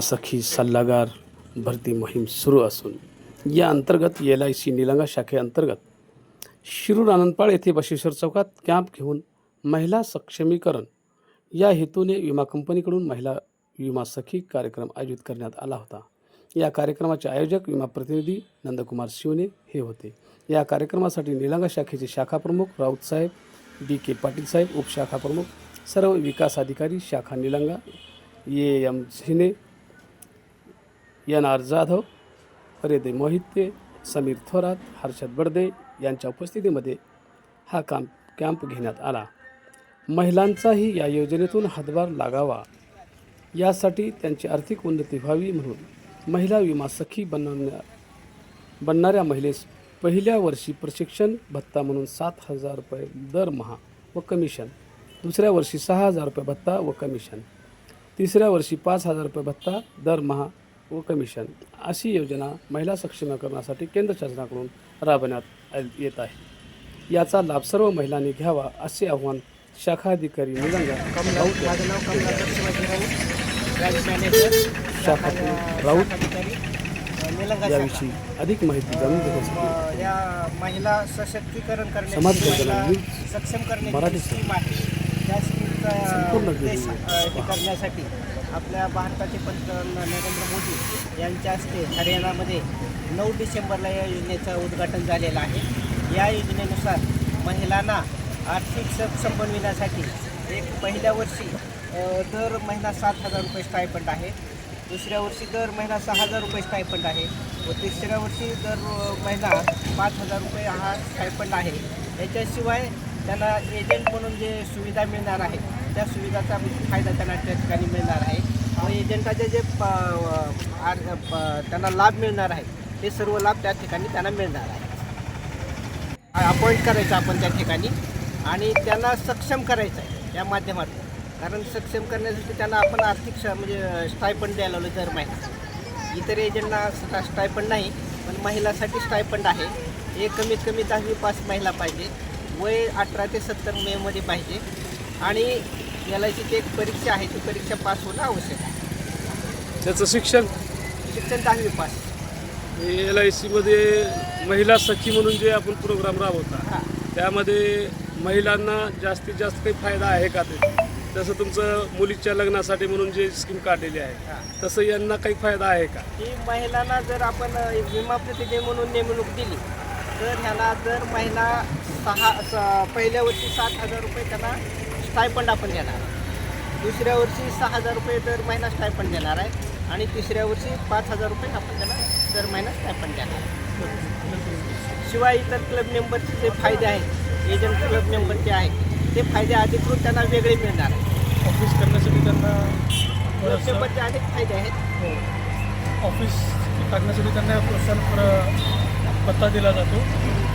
सखी सल्लागार भरती मोहीम सुरू असून या अंतर्गत एल आय सी निलंगा शाखेअंतर्गत शिरूर आनंदपाळ येथे बशेश्वर चौकात कॅम्प घेऊन महिला सक्षमीकरण या हेतूने विमा कंपनीकडून महिला विमा सखी कार्यक्रम आयोजित करण्यात आला होता. या कार्यक्रमाचे आयोजक विमा प्रतिनिधी नंदकुमार शिवने हे होते. या कार्यक्रमासाठी निलंगा शाखेचे शाखा प्रमुख राऊत साहेब डी के पाटील साहेब उपशाखा प्रमुख सर्व विकास अधिकारी शाखा Nilanga A M Zine N R Jadhav Harede Mohite Sameer Thorat Harshad Badde यांच्या उपस्थितीमध्ये हा काम कॅम्प घेण्यात आला. महिलांचाही या योजनेतून हातभार लागावा. यासाठी त्यांची आर्थिक उन्नती व्हावी म्हणून महिला विमा सखी बनवण्या बनणाऱ्या महिलेस पहिल्या वर्षी प्रशिक्षण भत्ता म्हणून सात हजार रुपये दरमहा व कमिशन दुसऱ्या वर्षी सहा हजार रुपये भत्ता व कमिशन तिसऱ्या वर्षी पाच हजार रुपये भत्ता दरमहा व कमिशन अशी योजना महिला सक्षमीकरणासाठी केंद्र शासनाकडून राबवण्यात येत आहे याचा लाभ सर्व महिलांनी घ्यावा असे आव्हान शाखाधिकारी निलंगा कमलाकर शिवाजी राऊत याविषयी अधिक माहिती जाणून घेण्यासाठी. या महिला सशक्तीकरण न्यूज सक्षम मराठी करण्याची स्कीम आहे त्या स्कीमचा करण्यासाठी आपल्या भारताचे पंतप्रधान नरेंद्र मोदी यांच्या हस्ते हरियाणामध्ये नऊ डिसेंबरला या योजनेचं उद्घाटन झालेलं आहे या योजनेनुसार महिलांना आर्थिक सक्षम बनविण्यासाठी एक पहिल्या वर्षी दर महिना सात हजार रुपये स्टायपंड आहे दुसऱ्या वर्षी दर महिना सहा हजार रुपये स्टायपंड आहे व तिसऱ्या वर्षी दर महिना पाच हजार रुपये हा स्टायपंड आहे. याच्याशिवाय त्यांना एजंट म्हणून जे सुविधा मिळणार आहे त्या सुविधाचा फायदा त्यांना त्या ठिकाणी मिळणार आहे. व एजंटाचे जे प- आर- प- त्यांना लाभ मिळणार आहे ते सर्व लाभ त्या ठिकाणी त्यांना मिळणार आहे. अपॉइंट करायचं आपण त्या ठिकाणी आणि त्यांना सक्षम करायचं आहे या माध्यमातून. कारण सक्षम करण्यासाठी त्यांना आपण आर्थिक श- म्हणजे स्टायपंड द्यायला लावलं दर महिना. इतर एजंटना स्टा स्टायपंड नाही पण महिलासाठी स्टायपंड आहे. हे कमीत कमी दहावी पास महिला पाहिजे वय अठरा ते सत्तर मेमध्ये पाहिजे. आणि एल आय सीची एक परीक्षा आहे ती परीक्षा पास होणं आवश्यक आहे. त्याचं शिक्षण? शिक्षण दहावी पास. एल आय सीमध्ये महिला सखी म्हणून जे आपण प्रोग्राम राबवता त्यामध्ये महिलांना जास्तीत जास्त काही फायदा आहे का ते? जसं तुमचं मुलीच्या लग्नासाठी म्हणून जे स्कीम काढलेली आहे हां. तसं यांना काही फायदा आहे का? ही महिलांना जर आपण विमा प्रतिनिधी म्हणून नेमणूक दिली तर ह्याला दर महिना सहा पहिल्या वर्षी सात हजार रुपये त्यांना स्टायपंड आपण देणार. दुसऱ्या वर्षी सहा हजार रुपये दर महिना स्टायपंड देणार आहे आणि तिसऱ्या वर्षी पाच हजार रुपये आपण त्यांना दर महिना स्टायपंड देणार आहे. शिवाय इतर क्लब मेंबरचे जे फायदे आहेत एजंट क्लब मेंबरचे आहेत ते फायदे अधिकृत त्यांना वेगळे मिळणार ऑफिस करण्यासाठी त्यांना मेंबरचे अनेक फायदे आहेत. हो. ऑफिस टाकण्यासाठी त्यांना प्रोत्साहन प्र- भत्ता दिला जातो.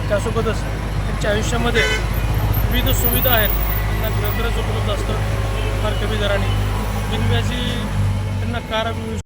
त्यासोबतच त्यांच्या आयुष्यामध्ये विविध सुविधा आहेत. त्यांना गृहकर्ज उपलब्ध असतं फार कमी दराने. बिनव्याजी त्यांना कार मिळू